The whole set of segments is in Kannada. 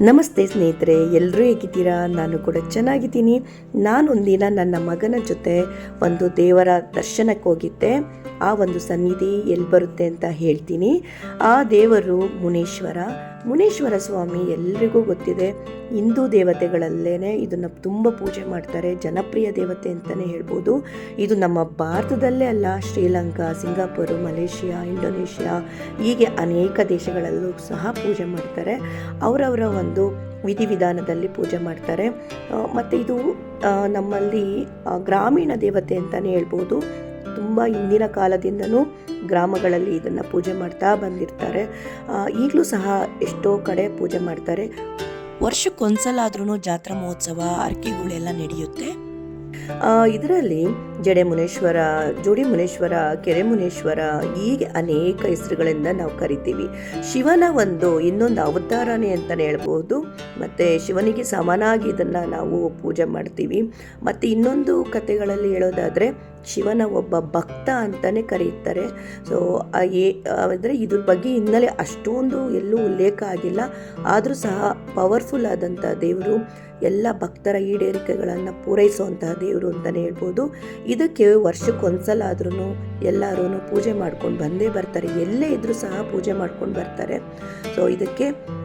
ನಮಸ್ತೆ ಸ್ನೇಹಿತರೆ ಎಲ್ಲರೂ ಹೇಗಿದ್ದೀರಾ? ನಾನು ಕೂಡ ಚೆನ್ನಾಗಿದ್ದೀನಿ. ನಾನೊಂದಿನ ನನ್ನ ಮಗನ ಜೊತೆ ಒಂದು ದೇವರ ದರ್ಶನಕ್ಕೆ ಹೋಗಿದ್ದೆ. ಆ ಒಂದು ಸನ್ನಿಧಿ ಎಲ್ಲಿ ಬರುತ್ತೆ ಅಂತ ಹೇಳ್ತೀನಿ. ಆ ದೇವರು ಮುನೇಶ್ವರ. ಮುನೇಶ್ವರ ಸ್ವಾಮಿ ಎಲ್ರಿಗೂ ಗೊತ್ತಿದೆ, ಹಿಂದೂ ದೇವತೆಗಳಲ್ಲೇ ಇದನ್ನು ತುಂಬ ಪೂಜೆ ಮಾಡ್ತಾರೆ, ಜನಪ್ರಿಯ ದೇವತೆ ಅಂತಲೇ ಹೇಳ್ಬೋದು. ಇದು ನಮ್ಮ ಭಾರತದಲ್ಲೇ ಅಲ್ಲ, ಶ್ರೀಲಂಕಾ, ಸಿಂಗಾಪುರ್, ಮಲೇಷಿಯಾ, ಇಂಡೋನೇಷ್ಯಾ, ಹೀಗೆ ಅನೇಕ ದೇಶಗಳಲ್ಲೂ ಸಹ ಪೂಜೆ ಮಾಡ್ತಾರೆ. ಅವರವರ ಒಂದು ವಿಧಿವಿಧಾನದಲ್ಲಿ ಪೂಜೆ ಮಾಡ್ತಾರೆ. ಮತ್ತು ಇದು ನಮ್ಮಲ್ಲಿ ಗ್ರಾಮೀಣ ದೇವತೆ ಅಂತಲೇ ಹೇಳ್ಬೋದು. ತುಂಬ ಹಿಂದಿನ ಕಾಲದಿಂದನೂ ಗ್ರಾಮಗಳಲ್ಲಿ ಇದನ್ನು ಪೂಜೆ ಮಾಡ್ತಾ ಬಂದಿರ್ತಾರೆ. ಈಗಲೂ ಸಹ ಎಷ್ಟೋ ಕಡೆ ಪೂಜೆ ಮಾಡ್ತಾರೆ. ವರ್ಷಕ್ಕೊಂದ್ಸಲ ಆದ್ರೂ ಜಾತ್ರಾ ಮಹೋತ್ಸವ ಅರ್ಕೆಗಳೆಲ್ಲ ನಡೆಯುತ್ತೆ? ಇದರಲ್ಲಿ ಜಡೆ ಮುನೇಶ್ವರ ಜೋಡಿ ಮುನೇಶ್ವರ ಕೆರೆ ಮುನೇಶ್ವರ ಹೀಗೆ ಅನೇಕ ಹೆಸರುಗಳಿಂದ ನಾವು ಕರಿತೀವಿ. ಶಿವನ ಒಂದು ಇನ್ನೊಂದು ಅವತಾರನೇ ಅಂತಲೇ ಹೇಳ್ಬೋದು. ಮತ್ತು ಶಿವನಿಗೆ ಸಮನಾಗಿ ಇದನ್ನು ನಾವು ಪೂಜೆ ಮಾಡ್ತೀವಿ. ಮತ್ತು ಇನ್ನೊಂದು ಕಥೆಗಳಲ್ಲಿ ಹೇಳೋದಾದರೆ ಶಿವನ ಒಬ್ಬ ಭಕ್ತ ಅಂತಲೇ ಕರೆಯುತ್ತಾರೆ. ಸೊ ಅಂದರೆ ಇದ್ರ ಬಗ್ಗೆ ಹಿನ್ನೆಲೆ ಅಷ್ಟೊಂದು ಎಲ್ಲೂ ಉಲ್ಲೇಖ ಆಗಿಲ್ಲ. ಆದರೂ ಸಹ ಪವರ್ಫುಲ್ ಆದಂಥ ದೇವರು ಎಲ್ಲ ಭಕ್ತರ ಈಡೇರಿಕೆಗಳನ್ನು ಪೂರೈಸುವಂತಹ ದೇವರು ಅಂತಲೇ ಹೇಳ್ಬೋದು. ಇದಕ್ಕೆ ವರ್ಷಕ್ಕೊಂದ್ಸಲ ಆದ್ರೂ ಎಲ್ಲರೂ ಪೂಜೆ ಮಾಡ್ಕೊಂಡು ಬಂದೇ ಬರ್ತಾರೆ. ಎಲ್ಲೇ ಇದ್ದರೂ ಸಹ ಪೂಜೆ ಮಾಡ್ಕೊಂಡು ಬರ್ತಾರೆ. ಸೊ ಇದಕ್ಕೆ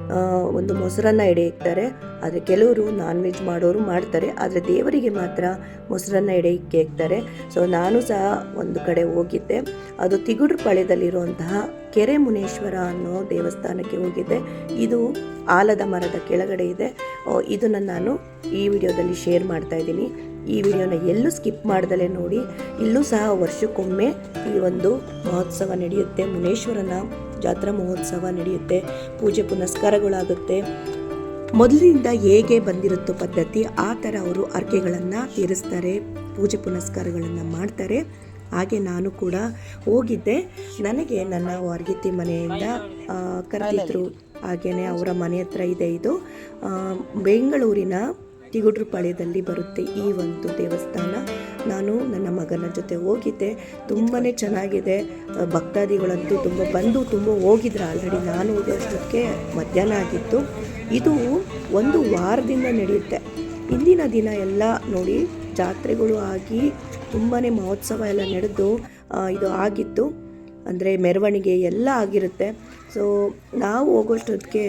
ಒಂದು ಮೊಸರನ್ನ ಎಡೆ ಇಕ್ತಾರೆ ಆದರೆ ಕೆಲವರು ನಾನ್ ವೆಜ್ ಮಾಡೋರು ಮಾಡ್ತಾರೆ. ಆದರೆ ದೇವರಿಗೆ ಮಾತ್ರ ಮೊಸರನ್ನ ಎಡೆ ಇಕ್ತಾರೆ ಸೊ ನಾನು ಸಹ ಒಂದು ಕಡೆ ಹೋಗಿದ್ದೆ. ಅದು ತಿಗುಡ್ರ ಪಾಳ್ಯದಲ್ಲಿರುವಂತಹ ಕೆರೆ ಮುನೇಶ್ವರ ಅನ್ನೋ ದೇವಸ್ಥಾನಕ್ಕೆ ಹೋಗಿದ್ದೆ. ಇದು ಆಲದ ಮರದ ಕೆಳಗಡೆ ಇದೆ. ಇದನ್ನು ನಾನು ಈ ವಿಡಿಯೋದಲ್ಲಿ ಶೇರ್ ಮಾಡ್ತಾ ಇದ್ದೀನಿ. ಈ ವಿಡಿಯೋನ ಎಲ್ಲೂ ಸ್ಕಿಪ್ ಮಾಡ್ದಲೇ ನೋಡಿ. ಇಲ್ಲೂ ಸಹ ವರ್ಷಕ್ಕೊಮ್ಮೆ ಈ ಒಂದು ಮಹೋತ್ಸವ ನಡೆಯುತ್ತೆ. ಮುನೇಶ್ವರನ ಜಾತ್ರಾ ಮಹೋತ್ಸವ ನಡೆಯುತ್ತೆ, ಪೂಜೆ ಪುನಸ್ಕಾರಗಳಾಗುತ್ತೆ. ಮೊದಲಿನಿಂದ ಹೇಗೆ ಬಂದಿರುತ್ತೋ ಪದ್ಧತಿ, ಆ ಥರ ಅವರು ಅರ್ಕೆಗಳನ್ನು ತೀರಿಸ್ತಾರೆ, ಪೂಜೆ ಪುನಸ್ಕಾರಗಳನ್ನು ಮಾಡ್ತಾರೆ. ಹಾಗೆ ನಾನು ಕೂಡ ಹೋಗಿದ್ದೆ. ನನಗೆ ನನ್ನ ವಾರ್ಗಿತಿ ಮನೆಯಿಂದ ಕರೆದಿದ್ರು. ಹಾಗೆಯೇ ಅವರ ಮನೆ ಹತ್ರ ಇದೆ ಇದು. ಬೆಂಗಳೂರಿನ ತಿಗುಡ್ರಪಾಳ್ಯದಲ್ಲಿ ಬರುತ್ತೆ ಈ ಒಂದು ದೇವಸ್ಥಾನ. ನಾನು ನನ್ನ ಮಗನ ಜೊತೆ ಹೋಗಿದ್ದೆ. ತುಂಬಾ ಚೆನ್ನಾಗಿದೆ. ಭಕ್ತಾದಿಗಳಂತೂ ತುಂಬ ಬಂದು ತುಂಬ ಹೋಗಿದ್ರು ಆಲ್ರೆಡಿ ನಾನು ಹೋಗೋಷ್ಟಕ್ಕೆ ಮಧ್ಯಾಹ್ನ ಆಗಿತ್ತು. ಇದು ಒಂದು ವಾರದಿಂದ ನಡೆಯುತ್ತೆ. ಇಂದಿನ ದಿನ ಎಲ್ಲ ನೋಡಿ, ಜಾತ್ರೆಗಳು ಆಗಿ ತುಂಬಾ ಮಹೋತ್ಸವ ಎಲ್ಲ ನಡೆದು ಇದು ಆಗಿತ್ತು. ಅಂದರೆ ಮೆರವಣಿಗೆ ಎಲ್ಲ ಆಗಿರುತ್ತೆ. ಸೊ ನಾವು ಹೋಗೋಷ್ಟೊತ್ತಿಗೆ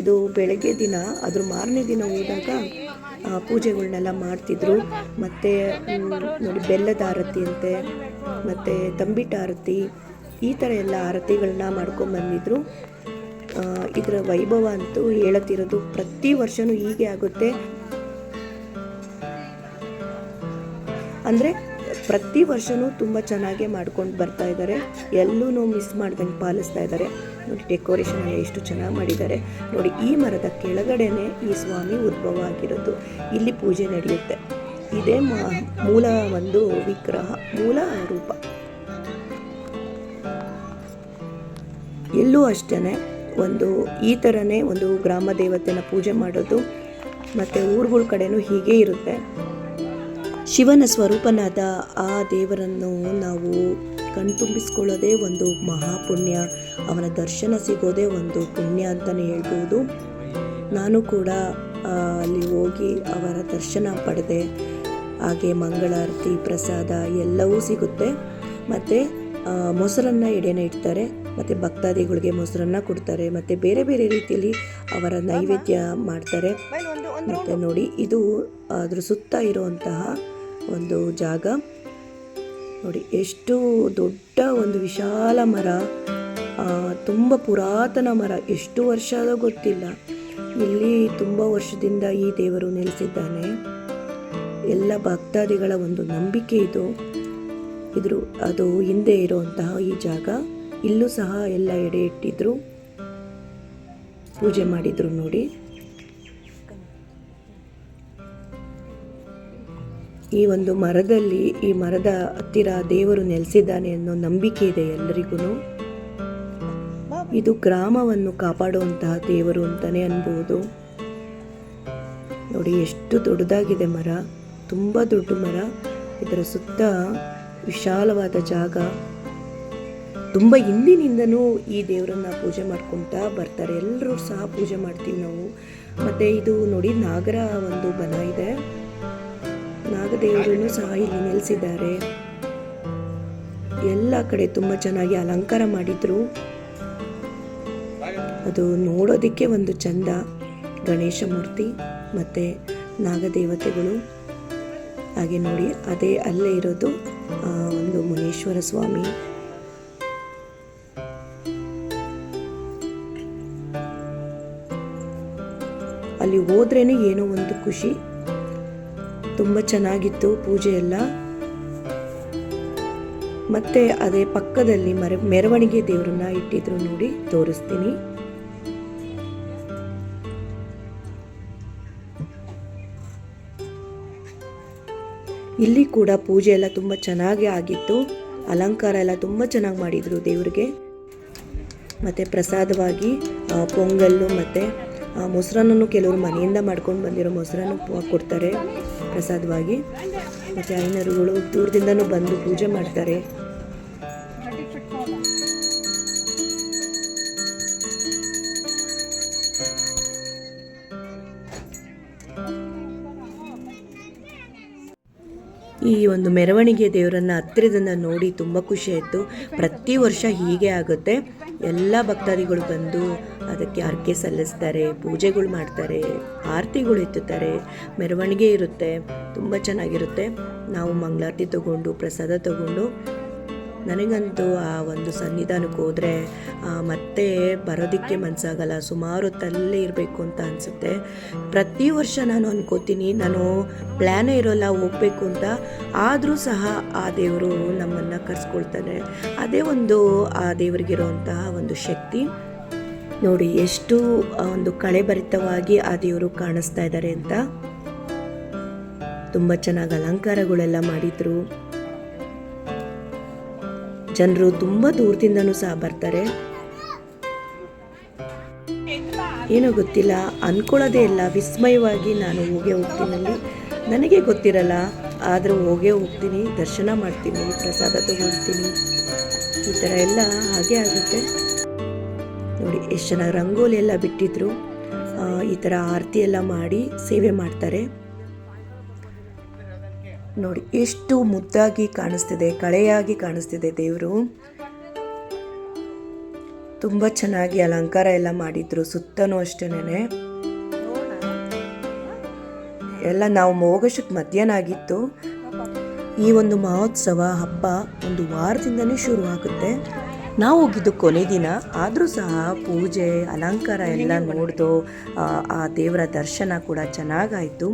ಇದು ಬೆಳಗ್ಗೆ ದಿನ, ಅದ್ರ ಮಾರನೇ ದಿನ ಹೋದಾಗ ಪೂಜೆಗಳನ್ನೆಲ್ಲ ಮಾಡ್ತಿದ್ರು. ಮತ್ತು ನೋಡಿ, ಬೆಲ್ಲದ ಆರತಿ ಅಂತೆ, ಮತ್ತು ತಂಬಿಟ ಆರತಿ, ಈ ಥರ ಎಲ್ಲ ಆರತಿಗಳನ್ನ ಮಾಡ್ಕೊಂಬಂದಿದ್ರು ಇದರ ವೈಭವ ಅಂತೂ ಹೇಳತ್ತಿರೋದು ಪ್ರತಿ ವರ್ಷವೂ ಹೀಗೆ ಆಗುತ್ತೆ. ಅಂದರೆ ಪ್ರತಿ ವರ್ಷವೂ ತುಂಬ ಚೆನ್ನಾಗೇ ಮಾಡ್ಕೊಂಡು ಬರ್ತಾ ಇದ್ದಾರೆ ಎಲ್ಲೂ ಮಿಸ್ ಮಾಡ್ದಂಗೆ ಪಾಲಿಸ್ತಾ ಇದ್ದಾರೆ ನೋಡಿ ಡೆಕೋರೇಷನ್ ಎಲ್ಲ ಎಷ್ಟು ಚೆನ್ನಾಗಿ ಮಾಡಿದ್ದಾರೆ ನೋಡಿ, ಈ ಮರದ ಕೆಳಗಡೆನೆ ಈ ಸ್ವಾಮಿ ಉದ್ಭವ ಆಗಿರೋದು. ಇಲ್ಲಿ ಪೂಜೆ ನಡೆಯುತ್ತೆ. ಇದೇ ಮೂಲ ಒಂದು ವಿಗ್ರಹ, ಮೂಲ ರೂಪ. ಎಲ್ಲೂ ಅಷ್ಟೇ ಒಂದು, ಈ ಥರನೇ ಒಂದು ಗ್ರಾಮ ದೇವತೆನ ಪೂಜೆ ಮಾಡೋದು. ಮತ್ತು ಊರುಗಳ ಕಡೆಯೂ ಹೀಗೆ ಇರುತ್ತೆ. ಶಿವನ ಸ್ವರೂಪನಾದ ಆ ದೇವರನ್ನು ನಾವು ಕಣ್ತುಂಬಿಸ್ಕೊಳ್ಳೋದೇ ಒಂದು ಮಹಾಪುಣ್ಯ ಅವನ ದರ್ಶನ ಸಿಗೋದೇ ಒಂದು ಪುಣ್ಯ ಅಂತಲೇ ಹೇಳ್ಬೋದು. ನಾನು ಕೂಡ ಅಲ್ಲಿ ಹೋಗಿ ಅವರ ದರ್ಶನ ಪಡೆದೆ. ಹಾಗೆ ಮಂಗಳಾರತಿ ಪ್ರಸಾದ ಎಲ್ಲವೂ ಸಿಗುತ್ತೆ. ಮತ್ತು ಮೊಸರನ್ನ ಎಡೆನ ಇಡ್ತಾರೆ. ಮತ್ತು ಭಕ್ತಾದಿಗಳಿಗೆ ಮೊಸರನ್ನ ಕೊಡ್ತಾರೆ. ಮತ್ತು ಬೇರೆ ಬೇರೆ ರೀತಿಯಲ್ಲಿ ಅವರ ನೈವೇದ್ಯ ಮಾಡ್ತಾರೆ. ಮತ್ತು ನೋಡಿ ಇದು ಅದ್ರ ಸುತ್ತ ಇರುವಂತಹ ಒಂದು ಜಾಗ. ನೋಡಿ, ಎಷ್ಟು ದೊಡ್ಡ ಒಂದು ವಿಶಾಲ ಮರ. ತುಂಬ ಪುರಾತನ ಮರ. ಎಷ್ಟು ವರ್ಷ ಆದ ಗೊತ್ತಿಲ್ಲ. ಇಲ್ಲಿ ತುಂಬ ವರ್ಷದಿಂದ ಈ ದೇವರು ನೆಲೆಸಿದ್ದಾನೆ. ಎಲ್ಲ ಭಕ್ತಾದಿಗಳ ಒಂದು ನಂಬಿಕೆ ಇದು. ಇದ್ರ ಅದು ಹಿಂದೆ ಇರುವಂತಹ ಈ ಜಾಗ. ಇಲ್ಲೂ ಸಹ ಎಲ್ಲ ಎಡೆ ಇಟ್ಟಿದ್ರು. ಪೂಜೆ ಮಾಡಿದ್ರು ನೋಡಿ. ಈ ಒಂದು ಮರದಲ್ಲಿ, ಈ ಮರದ ಹತ್ತಿರ ದೇವರು ನೆಲೆಸಿದ್ದಾನೆ ಅನ್ನೋ ನಂಬಿಕೆ ಇದೆ ಎಲ್ಲರಿಗೂ ಇದು ಗ್ರಾಮವನ್ನು ಕಾಪಾಡುವಂತಹ ದೇವರು ಅಂತಾನೆ ಅನ್ಬೋದು. ನೋಡಿ, ಎಷ್ಟು ದೊಡ್ಡದಾಗಿದೆ ಮರ. ತುಂಬ ದೊಡ್ಡ ಮರ. ಇದರ ಸುತ್ತ ವಿಶಾಲವಾದ ಜಾಗ. ತುಂಬ ಹಿಂದಿನಿಂದನೂ ಈ ದೇವರನ್ನ ಪೂಜೆ ಮಾಡ್ಕೊತಾ ಬರ್ತಾರೆ. ಎಲ್ಲರೂ ಸಹ ಪೂಜೆ ಮಾಡ್ತೀವಿ ನಾವು. ಮತ್ತು ಇದು ನೋಡಿ, ನಾಗರ ಒಂದು ಬನ ಇದೆ. ನಾಗದೇವರನ್ನು ಸಹ ಇಲ್ಲಿ ನೆಲೆಸಿದ್ದಾರೆ. ಎಲ್ಲ ಕಡೆ ತುಂಬ ಚೆನ್ನಾಗಿ ಅಲಂಕಾರ ಮಾಡಿದ್ರು. ಅದು ನೋಡೋದಕ್ಕೆ ಒಂದು ಚಂದ ಗಣೇಶ ಮೂರ್ತಿ ಮತ್ತು ನಾಗದೇವತೆಗಳು. ಹಾಗೆ ನೋಡಿ, ಅದೇ ಅಲ್ಲೇ ಇರೋದು ಒಂದು ಮುನೇಶ್ವರ ಸ್ವಾಮಿ. ಅಲ್ಲಿ ಹೋದ್ರೇನೆ ಏನೋ ಒಂದು ಖುಷಿ. ತುಂಬ ಚೆನ್ನಾಗಿತ್ತು ಪೂಜೆ ಎಲ್ಲ. ಮತ್ತೆ ಅದೇ ಪಕ್ಕದಲ್ಲಿ ಮರ, ಮೆರವಣಿಗೆ ದೇವರನ್ನ ಇಟ್ಟಿದ್ರು ನೋಡಿ, ತೋರಿಸ್ತೀನಿ. ಇಲ್ಲಿ ಕೂಡ ಪೂಜೆ ಎಲ್ಲ ತುಂಬ ಚೆನ್ನಾಗಿ ಆಗಿತ್ತು. ಅಲಂಕಾರ ಎಲ್ಲ ತುಂಬ ಚೆನ್ನಾಗಿ ಮಾಡಿದರು ದೇವರಿಗೆ. ಮತ್ತು ಪ್ರಸಾದವಾಗಿ ಪೊಂಗಲ್ಲು ಮತ್ತು ಮೊಸರನ್ನು ಕೆಲವರು ಮನೆಯಿಂದ ಮಾಡ್ಕೊಂಡು ಬಂದಿರೋ ಮೊಸರನ್ನು ಕೊಡ್ತಾರೆ. ಪ್ರಸಾದವಾಗಿ ಮತ್ತು ಐನರುಗಳು ದೂರದಿಂದನೂ ಬಂದು ಪೂಜೆ ಮಾಡ್ತಾರೆ. ಈ ಒಂದು ಮೆರವಣಿಗೆ ದೇವರನ್ನ ಹತ್ತಿರದಿಂದ ನೋಡಿ ತುಂಬ ಖುಷಿ ಆಯಿತು. ಪ್ರತಿ ವರ್ಷ ಹೀಗೆ ಆಗುತ್ತೆ. ಎಲ್ಲ ಭಕ್ತಾದಿಗಳು ಬಂದು ಅದಕ್ಕೆ ಅರ್ಕೆ ಸಲ್ಲಿಸ್ತಾರೆ, ಪೂಜೆಗಳು ಮಾಡ್ತಾರೆ, ಆರತಿಗಳು ಎತ್ತುತ್ತಾರೆ ಮೆರವಣಿಗೆ ಇರುತ್ತೆ. ತುಂಬ ಚೆನ್ನಾಗಿರುತ್ತೆ. ನಾವು ಮಂಗಳಾರತಿ ತಗೊಂಡು, ಪ್ರಸಾದ ತಗೊಂಡು ನನಗಂತೂ ಆ ಒಂದು ಸನ್ನಿಧಾನಕ್ಕೆ ಹೋದರೆ ಮತ್ತೆ ಬರೋದಕ್ಕೆ ಮನಸ್ಸಾಗಲ್ಲ ಸುಮಾರು ತಲ್ಲೇ ಇರಬೇಕು ಅಂತ ಅನಿಸುತ್ತೆ. ಪ್ರತಿ ವರ್ಷ ನಾನು ಅನ್ಕೋತೀನಿ, ನಾನು ಪ್ಲ್ಯಾನೇ ಇರೋಲ್ಲ ಹೋಗ್ಬೇಕು ಅಂತ. ಆದರೂ ಸಹ ಆ ದೇವರು ನಮ್ಮನ್ನು ಕರೆಸ್ಕೊಳ್ತಾನೆ. ಅದೇ ಒಂದು ಆ ದೇವರಿಗಿರುವಂತಹ ಒಂದು ಶಕ್ತಿ. ನೋಡಿ, ಎಷ್ಟು ಒಂದು ಕಳೆಭರಿತವಾಗಿ ಆ ದೇವರು ಕಾಣಿಸ್ತಾ ಇದ್ದಾರೆ ಅಂತ. ತುಂಬ ಚೆನ್ನಾಗಿ ಅಲಂಕಾರಗಳೆಲ್ಲ ಮಾಡಿದ್ರು. ಜನರು ತುಂಬ ದೂರದಿಂದನೂ ಸಹ ಬರ್ತಾರೆ. ಏನೋ ಗೊತ್ತಿಲ್ಲ, ಅನ್ಕೊಳ್ಳೋದೇ ಇಲ್ಲ. ವಿಸ್ಮಯವಾಗಿ ನಾನು ಹೋಗೇ ಹೋಗ್ತೀನಲ್ಲಿ. ನನಗೆ ಗೊತ್ತಿರಲ್ಲ, ಆದರೂ ಹೋಗೇ ಹೋಗ್ತೀನಿ, ದರ್ಶನ ಮಾಡ್ತೀನಿ ಪ್ರಸಾದ ತಗೊಳ್ತೀನಿ ಈ ಥರ ಎಲ್ಲ ಹಾಗೆ ಆಗುತ್ತೆ. ನೋಡಿ, ಎಷ್ಟು ಚೆನ್ನಾಗಿ ರಂಗೋಲಿ ಎಲ್ಲ ಬಿಟ್ಟಿದ್ರು. ಈ ಥರ ಆರತಿ ಎಲ್ಲ ಮಾಡಿ ಸೇವೆ ಮಾಡ್ತಾರೆ. ನೋಡಿ, ಎಷ್ಟು ಮುದ್ದಾಗಿ ಕಾಣಿಸ್ತಿದೆ, ಕಳೆಯಾಗಿ ಕಾಣಿಸ್ತಿದೆ ದೇವರು. ತುಂಬ ಚೆನ್ನಾಗಿ ಅಲಂಕಾರ ಎಲ್ಲ ಮಾಡಿದ್ರು, ಸುತ್ತನೂ ಅಷ್ಟೇನೆ ಎಲ್ಲ ನಾವು ಹೋಗೋಷ್ಟಕ್ಕೆ ಮಧ್ಯಾಹ್ನ ಆಗಿತ್ತು. ಈ ಒಂದು ಮಹೋತ್ಸವ ಹಬ್ಬ ಒಂದು ವಾರದಿಂದನೇ ಶುರು ಆಗುತ್ತೆ ನಾವು ಹೋಗಿದ್ದು ಕೊನೆ ದಿನ ಆದರೂ ಸಹ ಪೂಜೆ ಅಲಂಕಾರ ಎಲ್ಲ ನೋಡಿದು ಆ, ದೇವರ ದರ್ಶನ ಕೂಡ ಚೆನ್ನಾಗಾಯಿತು.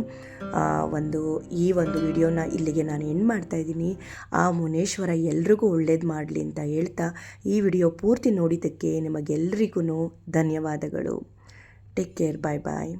ಒಂದು ಈ ಒಂದು ವಿಡಿಯೋನ ಇಲ್ಲಿಗೆ ನಾನು ಏನು ಮಾಡ್ತಾ ಇದ್ದೀನಿ. ಆ ಮುನೇಶ್ವರ ಎಲ್ರಿಗೂ ಒಳ್ಳೇದು ಮಾಡಲಿ ಅಂತ ಹೇಳ್ತಾ ಈ ವಿಡಿಯೋ ಪೂರ್ತಿ ನೋಡಿದ್ದಕ್ಕೆ ನಿಮಗೆಲ್ರಿಗೂ ಧನ್ಯವಾದಗಳು. ಟೇಕ್ ಕೇರ್ ಬಾಯ್ ಬಾಯ್